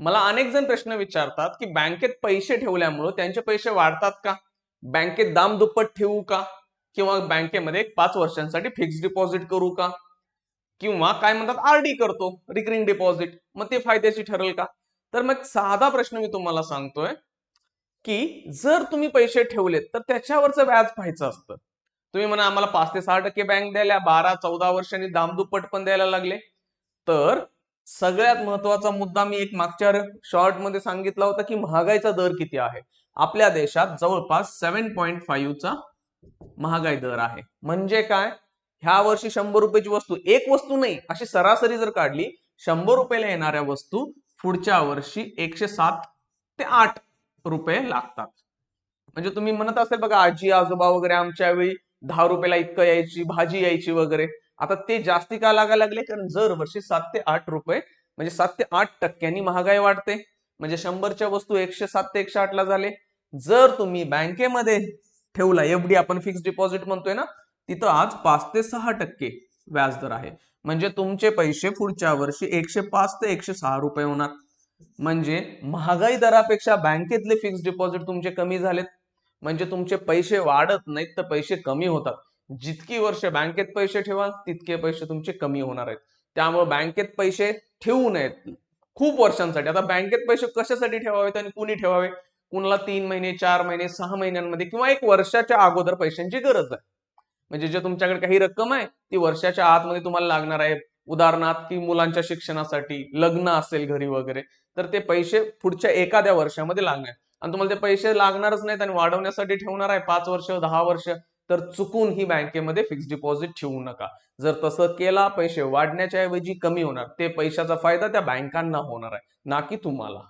मला अनेक जण प्रश्न विचारतात की बँकेत पैसे ठेवल्यामुळं त्यांचे पैसे वाढतात का? बँकेत दाम दुप्पट ठेवू का? किंवा बँकेमध्ये एक पाच वर्षांसाठी फिक्स डिपॉझिट करू का? किंवा काय म्हणतात आरडी करतो रिकरिंग डिपॉझिट मग ते फायद्याची ठरेल का? तर मग साधा प्रश्न मी तुम्हाला सांगतोय की जर तुम्ही पैसे ठेवलेत तर त्याच्यावरचं व्याज पाहायचं असतं. तुम्ही म्हणा आम्हाला पाच ते सहा टक्के बँक द्यायला बारा चौदा वर्षांनी दामदुप्पट पण द्यायला लागले. तर सगळ्यात महत्त्वाचा मुद्दा मी एक मागच्या शॉर्टमध्ये सांगितला होता की महागाईचा दर किती आहे? आपल्या देशात जवळपास सेव्हन पॉईंट फाईव्हचा महागाई दर आहे. म्हणजे काय? ह्या वर्षी शंभर रुपयाची वस्तू एक वस्तू नाही अशी सरासरी जर काढली शंभर रुपयाला येणाऱ्या वस्तू पुढच्या वर्षी एकशे सात ते आठ रुपये लागतात. म्हणजे तुम्ही म्हणत असेल बघा आजी आजोबा वगैरे आमच्या वेळी दहा रुपयाला इतकं यायची भाजी यायची वगैरे. आता ते जास्ती का लागायला लागले? कारण जर वर्षी सात ते आठ रुपये म्हणजे सात ते आठ टक्क्यांनी महागाई वाढते. म्हणजे शंभरच्या वस्तू एकशे सात ते एकशे आठ ला झाले. जर तुम्ही बँकेमध्ये ठेवला एफडी आपण फिक्स डिपॉझिट म्हणतोय ना तिथं आज पाच ते सहा टक्के व्याजदर आहे. म्हणजे तुमचे पैसे पुढच्या वर्षी एकशे पाच ते एकशे सहा रुपये होणार. म्हणजे महागाई दरापेक्षा बँकेतले फिक्स डिपॉझिट तुमचे कमी झालेत. म्हणजे तुमचे पैसे वाढत नाहीत तर पैसे कमी होतात. जितकी वर्ष बँकेत पैसे ठेवाल तितके पैसे तुमचे कमी होणार आहेत. त्यामुळे बँकेत पैसे ठेवू नयेत. खूप वर्षांसाठी. आता बँकेत पैसे कशासाठी ठेवावेत आणि कुणी ठेवावे? कुणाला तीन महिने चार महिने सहा महिन्यांमध्ये किंवा एक वर्षाच्या अगोदर पैशांची गरज आहे. म्हणजे जे तुमच्याकडे काही रक्कम आहे ती वर्षाच्या आतमध्ये तुम्हाला लागणार आहे. उदाहरणार्थ की मुलांच्या शिक्षणासाठी लग्न असेल घरी वगैरे तर ते पैसे पुढच्या एखाद्या वर्षामध्ये लागणार आणि तुम्हाला ते पैसे लागणारच नाहीत आणि वाढवण्यासाठी ठेवणार आहे. पाच वर्ष दहा वर्ष तर चुकून ही बँकेमध्ये फिक्स डिपॉझिट ठेवू नका. जर तसं केला पैसे वाढण्याच्या ऐवजी कमी होणार. ते पैशाचा फायदा त्या बँकांना होणार आहे ना की तुम्हाला.